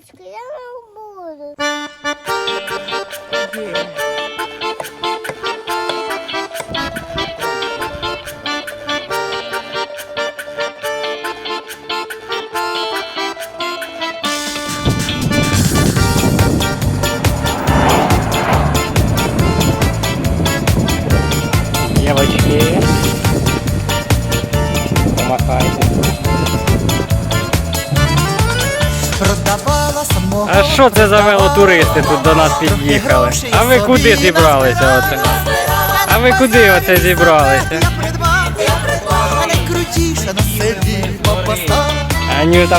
Дівочки, я не буду. Девочки. Що це за велотуристи тут до нас під'їхали? А ви куди зібралися оце? А ви куди оце зібралися? Я придбав, я придбав, найкрутіша на селі попаса. Анюта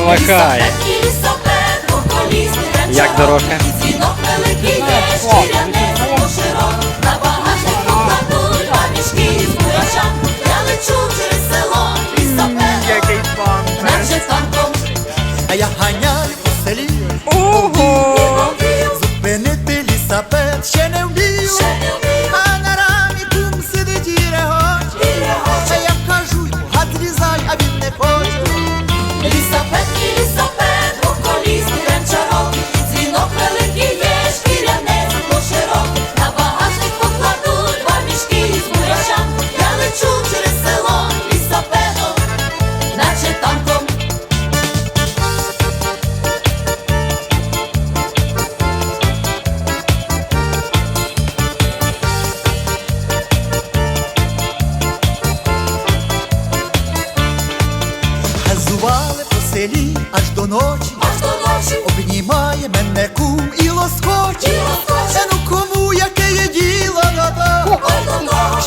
селі аж до ночі. Аж до ночі Обнімає мене кум і лоскоче. Лоскоче. Е, ну кому яке є діло додому.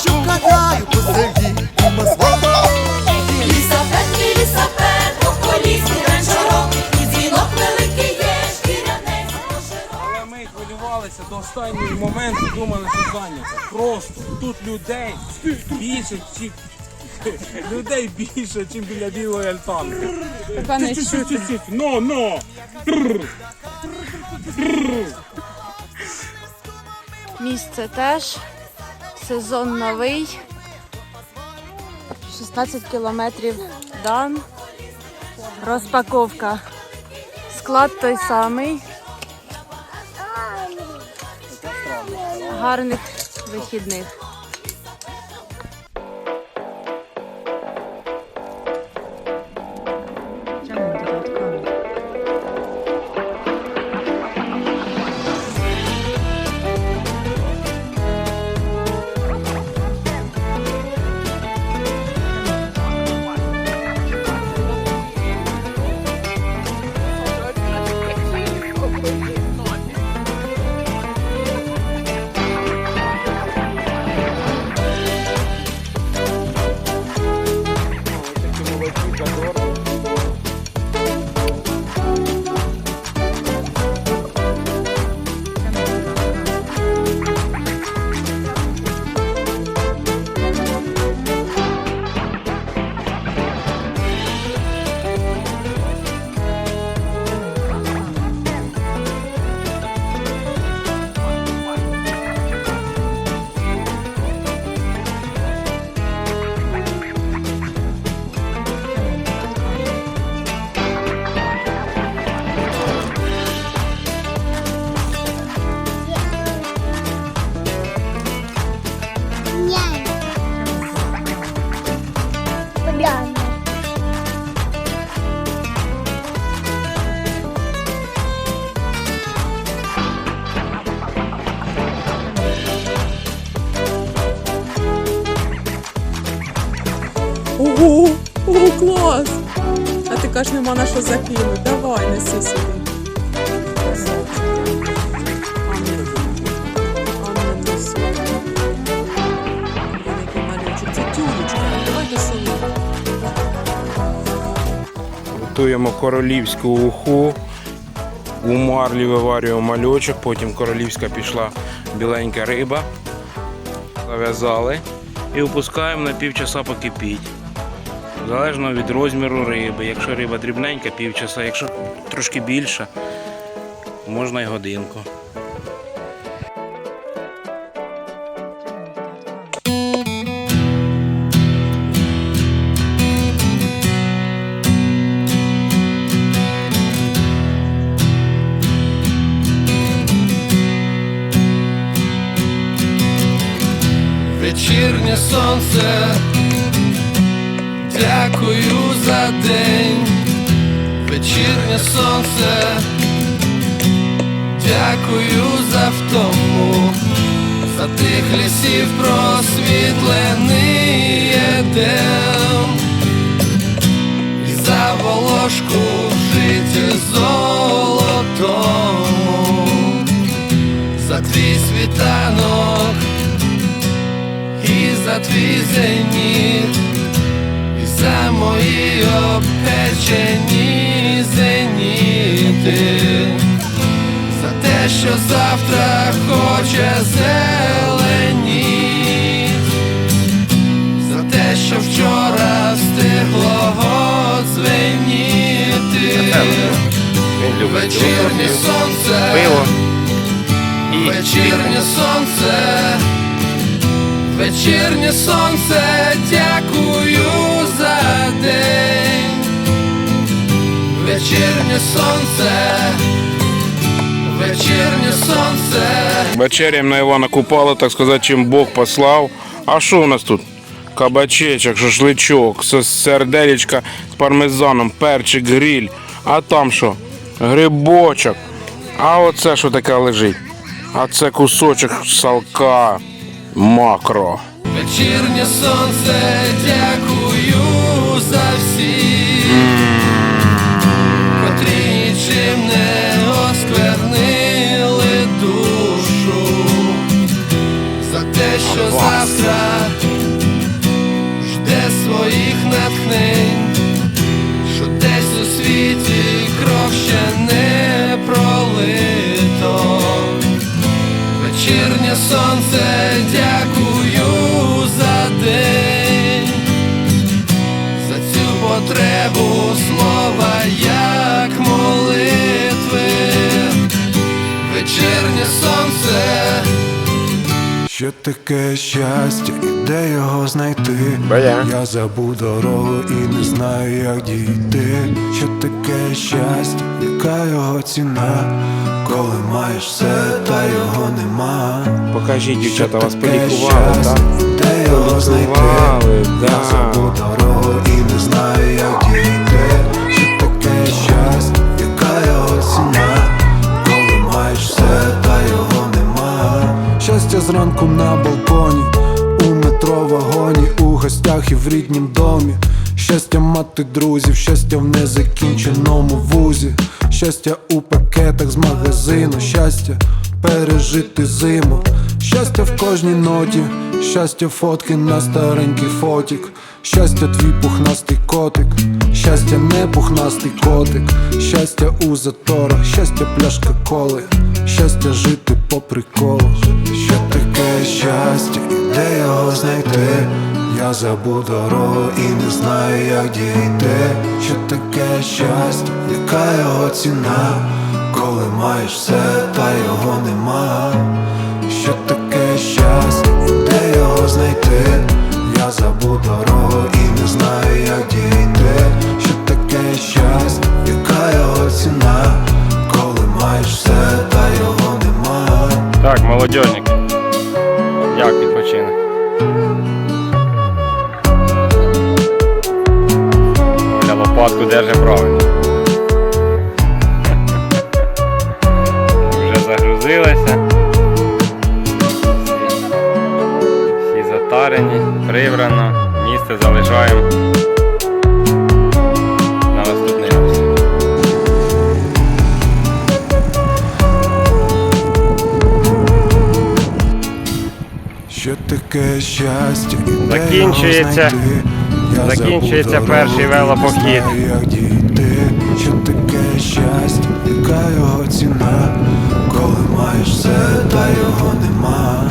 Що катаю по селі, кума свого. Лісапед, і лісапед, двоколісний ранчарок. І дзвінок великий є, поширок. Але ми хвилювалися до останнього моменту, думали, що зайнято. Просто тут людей більше, чим людей більше, ніж біля білої альтанки. Пане. Но, но! Місце теж. Сезон новий. 16 кілометрів дан. Розпаковка. Склад той самий. Гарних вихідних. Ого, ого, клас! А ти кажеш, нема на що закинути. Давай, неси сюди. Готуємо королівську уху. У марлі виварюємо мальочок, потім королівська пішла біленька риба. Зав'язали і опускаємо на півчаса покипіть залежно від розміру риби. Якщо риба дрібненька, півчаса, якщо трошки більша, можна й годинку. Вечірнє сонце дякую за день, вечірнє сонце, дякую за втому, за тих лісів просвітлений дем і за волошку житті золотому, за твій світанок і за твій зеніт, мої обпечені зеніти, за те, що завтра хоче зеленіть, за те, що вчора встигло дзвеніти. Вечірнє сонце. Вечірнє сонце, вечірнє сонце, дякую день. Вечірнє сонце, вечірнє сонце. Вечерям на Івана Купала, так сказати, чим Бог послав. А що у нас тут? Кабачечок, шашличок, сердечка з пармезаном, перчик, гриль. А там що? Грибочок. А оце що таке лежить? А це кусочок салка макро. Вечірнє сонце, дякую за всіх, котрі нічим не осквернили душу, за те, що завтра жде своїх натхнень, що десь у світі кров ще не пролито. Вечірнє сонце, дякую потребу слова як молитви. Вечірнє сонце. Що таке щастя і де його знайти? Боя. Я забув дорогу і не знаю, як дійти. Що таке щастя, яка його ціна? Коли маєш все, та його нема. Покажіть, дівчата, вас полікували, так? де його знайти? Полікували, Я да. забув дорогу і не знаю, як дійти. Зранку на балконі, у метро вагоні, у гостях і в ріднім домі. Щастя мати друзів, щастя в незакінченому вузі, щастя у пакетах з магазину, щастя пережити зиму, щастя в кожній ноті, щастя фотки на старенький фотік, щастя твій пухнастий котик, щастя не пухнастий котик, щастя у заторах, щастя пляшка коли, щастя жити по приколу. Що таке щастя і де його знайти? Я забув дорогу і не знаю, як дійти. Що таке щастя, яка його ціна? Коли маєш все, та його нема. Що таке щастя, і де його знайти? Я дорогу і не знаю, як дійти. Що таке щастя, яка його ціна? Коли маєш все, та його нема. так, молодьожник. Як відпочинок? Оля лопатку держи правильно. Вже загрузилися. Прибрано, місце залишаємо на наступний раз. Що таке щастя Закінчується- закінчується перший велопохід. Що таке щастя, яка його ціна? Коли маєш все, та його нема.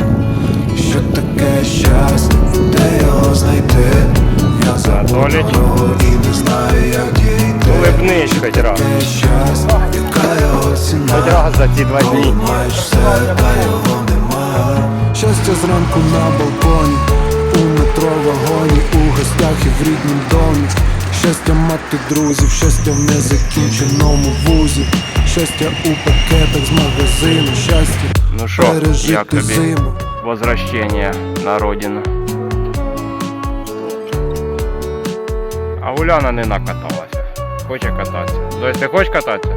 Що таке щастя, його знайти? Я забув і не знаю, як дійти. Улибнись хоч раз. Яка його ціна? Хоч раз за ці два дні. маєш все, та його нема. Щастя зранку на балконі, у метро вагоні, у гостях і в ріднім домі. Щастя мати друзів, щастя в незакінченому вузі, щастя у пакетах з магазину, щастя Ну що, як тобі? зиму. возвращення на родину. Уляна не накаталася. Хоче кататися. Дось, ти хочеш кататися?